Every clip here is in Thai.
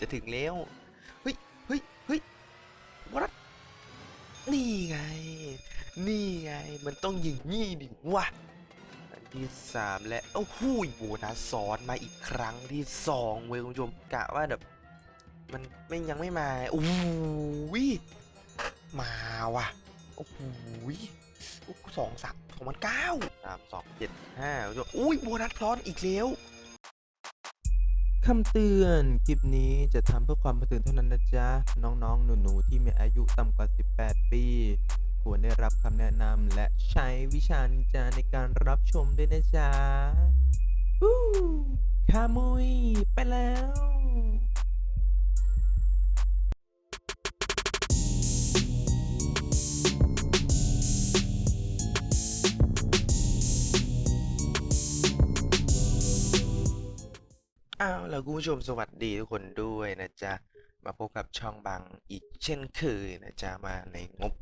จะถึงแล้วเฮ้ยเฮ้ยเฮ้ยวัดนี่ไง นี่ไง มันต้องยิงนี่ดิวะอันที่สามและโอ้โหโบนัสซ้อนมาอีกครั้งที่สองเว้ยคุณผู้ชมกะว่าแบบมันไม่ยังไม่มาโอ้โหมาว่ะโอ้โหโอ้สองสามสองพันเก้าสามสองเจ็ดห้าคุณผู้ชมอุ้ยโบนัสซ้อนอีกแล้ว คำเตือน คลิปนี้จะทำเพื่อความบันเทิงเท่านั้นนะจ๊ะ น้องๆ หนูๆ ที่มีอายุต่ำกว่า 18 ปี ควรได้รับคำแนะนำและใช้วิชานินจาในการรับชมด้วยนะจ๊ะอู้ขามุย ไปแล้ว อ้าวแล้วคุณผู้ชมสวัสดีทุกคนด้วยนะจ๊ะ มาพบกับช่องบังอีกเช่นเคยนะจ๊ะ มาในงบ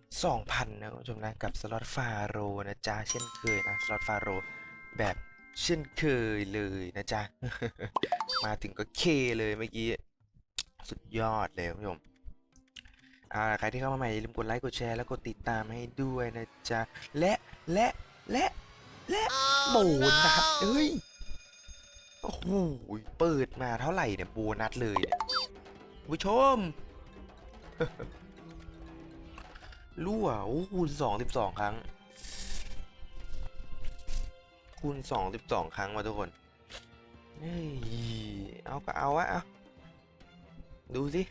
2,000 นะคุณผู้ชมนะ กับสล็อตฟาโรนะจ๊ะ เช่นเคยนะ สล็อตฟาโรแบบเช่นเคยเลยนะจ๊ะ มาถึงก็เคเลยเมื่อกี้ สุดยอดเลยคุณผู้ชมอ่าใครที่เข้ามาใหม่อย่าลืมกดไลค์กดแชร์แล้วกดติดตามให้ด้วยนะจ๊ะ และและและและโบนัสเอ้ย โอ้โหเปิดมาเท่าไหร่เนี่ยโบนัสเลยผู้ชมรั่วโอ้คูณสองสิบสองครั้ง คูณสองสิบสองครั้งมาทุกคนเฮ้ยเอาก็เอาวะเอาดูสิ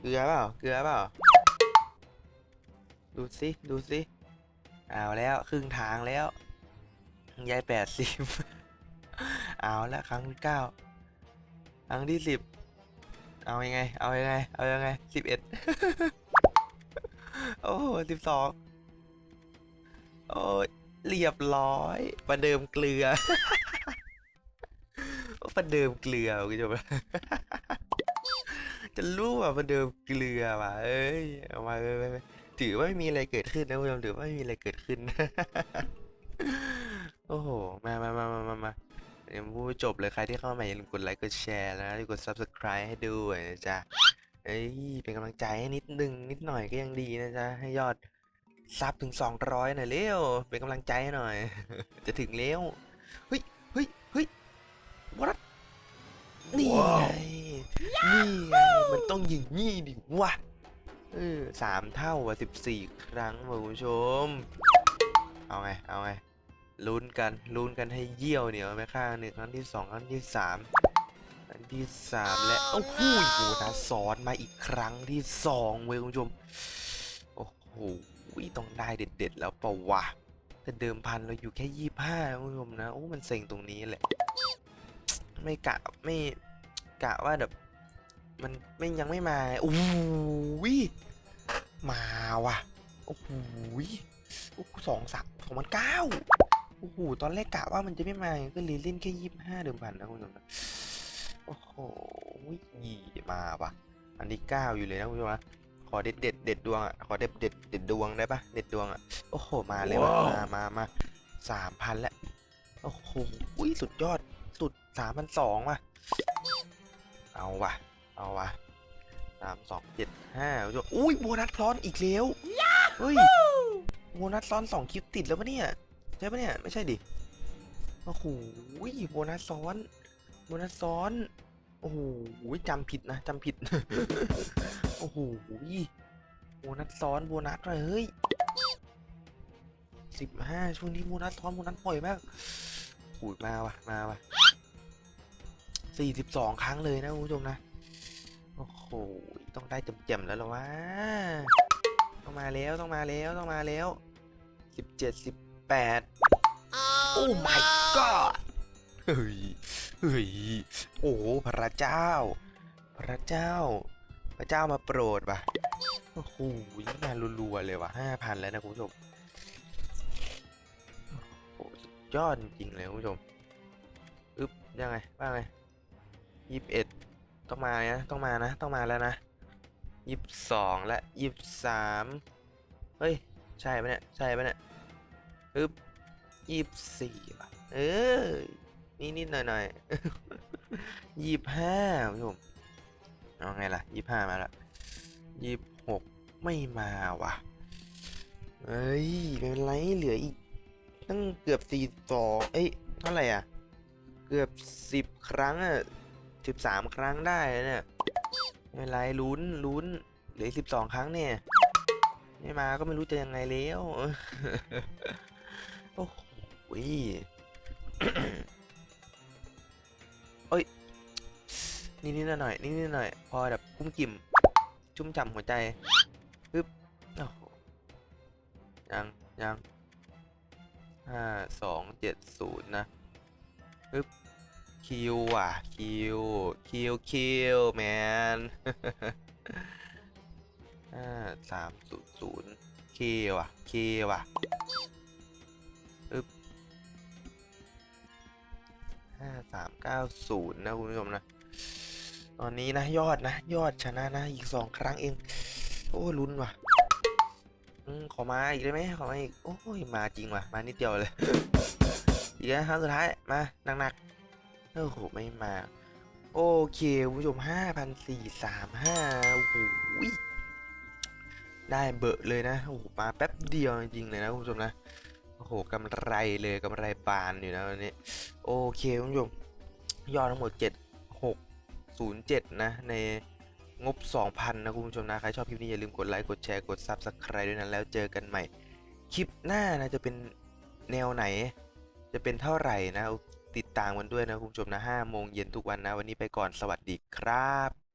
เกลือเปล่าเกลือเปล่าดูสิดูสิเอาแล้วครึ่งทางแล้วยายแปดสิบ เอาละครั้งที่เก้าครั้งที่สิบเอายังไง เอายังไง เอายังไงสิบเอ็ดโอ้สิบสองโอ้เรียบร้อยประเดิมเกลือประเดิมเกลือคุณผู้ชมจะรู้ว่าประเดิมเกลือว่ะเอ้ยเอามาไปไปไปถือว่าไม่มีอะไรเกิดขึ้นนะคุณผู้ชมถือว่าไม่มีอะไรเกิดขึ้นโอ้โห มามามามามามาเดี๋ ยวพูดจบเลยใครที่เข้ามาอย่าลืมกดไลค์กดแชร์แล้วกด subscribe ให้ด้วยนะจ๊ะเอ้ยเป็นกำลังใจให้นิดนึงนิดหน่อยก็ยังดีนะจ๊ะให้ยอดซับถึง 200หน่อยเร็วเป็นกำลังใจหน่อย จะถึงแล้วเฮ้ยเฮ้ยเฮ้ยวัดนี่ไงนี่ไงมันต้องยิงนี่ดิวะเออสามเท่าว่ะสิบสี่ครั้งว่ะคุณผู้ชม เอาไง เอาไง ลุ้นกันลุ้นกันให้เยี่ยวเหนียวไปข้างหนึ่งครั้งที่สองครั้งที่สามครั้งที่สามและโอ้โหโบนัสซ้อนมาอีกครั้งที่สองเว้ยคุณผู้ชมโอ้โหต้องได้เด็ดๆ แล้วเปล่าวะแต่เดิมพันเราอยู่แค่ยี่ห้าคุณผู้ชมนะโอ้มันเซ็งตรงนี้แหละ ไม่กะไม่กะว่าแบบมันไม่ยังไม่มาโอ้โหมาว่ะโอ้โหโอ้สองสามสองพันเก้า โอ้โห ตอนแรกกะว่ามันจะไม่มาก็เลยเล่นแค่ยี่ห้าเดิมพันนะคุณผู้ชมนะโอ้โหยี่มาว่ะ อันที่เก้าอยู่เลยนะคุณผู้ชมนะขอเด็ดเด็ดเด็ดดวงอะ ขอเด็ดเด็ดเด็ดดวงได้ปะเด็ดดวงอะ โอ้โห มาเลยว่ะ มามามาสามพันแล้วโอ้โหอุ้ยสุดยอด สุดสามพันสองว่ะ เอาว่ะ เอาว่ะสามสองเจ็ดห้าคุณผู้ชมอุ้ยโบนัสซ้อนอีกแล้ว เฮ้ยโบนัสซ้อนสองคลิปติดแล้วปะเนี่ย ใช่ปะเนี่ย ไม่ใช่ดิ โอ้โหโบนัสซ้อน โบนัสซ้อน โอ้โหจำผิดนะจำผิด โอ้โหโบนัสซ้อนโบนัสเลยเฮ้ยสิบห้าช่วงนี้โบนัสซ้อนโบนัสบ่อยมากโอ้ยมาว่ะมาว่ะสี่สิบสองครั้งเลยนะคุณผู้ชมนะ โอ้โห ต้องได้เจ็มๆแล้วหรอวะ ต้องมาแล้วต้องมาแล้วต้องมาแล้วสิบเจ็ดสิบ แปดโอ้ my god เฮ้ย เฮ้ย โอ้ พระเจ้า พระเจ้า พระเจ้ามาโปรดว่ะ โอ้โหยิ่งมารัวๆเลยว่ะห้าพันแล้วนะคุณผู้ชมโอ้โหสุดยอดจริงๆเลยคุณผู้ชม อึ๊บ ยังไง ว่าไงยี่สิบเอ็ดต้องมานะ ต้องมานะ ต้องมาแล้วนะยี่สิบสองและยี่สิบสามเฮ้ย ใช่ปะเนี่ย ใช่ปะเนี่ย ปึ๊บยี่สิบสี่ป่ะเออนิดนิดหน่อยหน่อยยี่สิบห้าคุณผู้ชมเอาไงล่ะยี่สิบห้ามาละยี่สิบหกไม่มาว่ะเอ้ยไม่เป็นไรเหลืออีกตั้งเกือบสี่สองเอ้ยเท่าไหร่อะ เกือบสิบครั้งอะสิบสามครั้งได้เนี่ยไม่เป็นไรลุ้นลุ้นเหลือสิบสองครั้งเนี่ย ไม่มาก็ไม่รู้จะยังไงแล้ว โอ้โหเอ้ยนิดนิดหน่อยๆนิดนิดหน่อยๆพอแบบกุ้มกิ่ม ชุ่มฉ่ำหัวใจปึ๊บโอ้โหยังยังห้าสองเจ็ดศูนย์นะปึ๊บคิวอะคิวคิวคิวแมนห้าสามศูนย์ศูนย์เคว่ะเคว่ะ ห้าสามเก้าศูนย์นะคุณผู้ชมนะ ตอนนี้นะยอดนะ ยอดชนะนะ อีกสองครั้งเอง โอ้ลุ้นว่ะอขอมาอีกได้ไหมขอมาอีก โอ้ยมาจริงว่ะ มานิดเดียวเลย อีกแล้วครั้งสุดท้าย มาหนักๆ โอ้โห ไม่มา โอเคคุณผู้ชมห้าพันสี่สามห้าโอ้โหยได้เบอะเลยนะ โอ้โห มาแป๊บเดียวจริงๆเลยนะคุณผู้ชมนะ โหกำไรเลยกำไรบานอยู่นะวันนี้ โอเคคุณผู้ชมยอดทั้งหมดเจ็ดหกศูนย์เจ็ดนะ ในงบ 2,000 นะ คุณผู้ชมนะ ใครชอบคลิปนี้ อย่าลืมกดไลค์ กดแชร์ กด Subscribe ด้วยนะ แล้วเจอกันใหม่ คลิปหน้านะ จะเป็นแนวไหน จะเป็นเท่าไหร่นะ ติดตามกันด้วยนะ คุณผู้ชมนะ5โมงเย็นทุกวันนะ วันนี้ไปก่อนสวัสดีครับ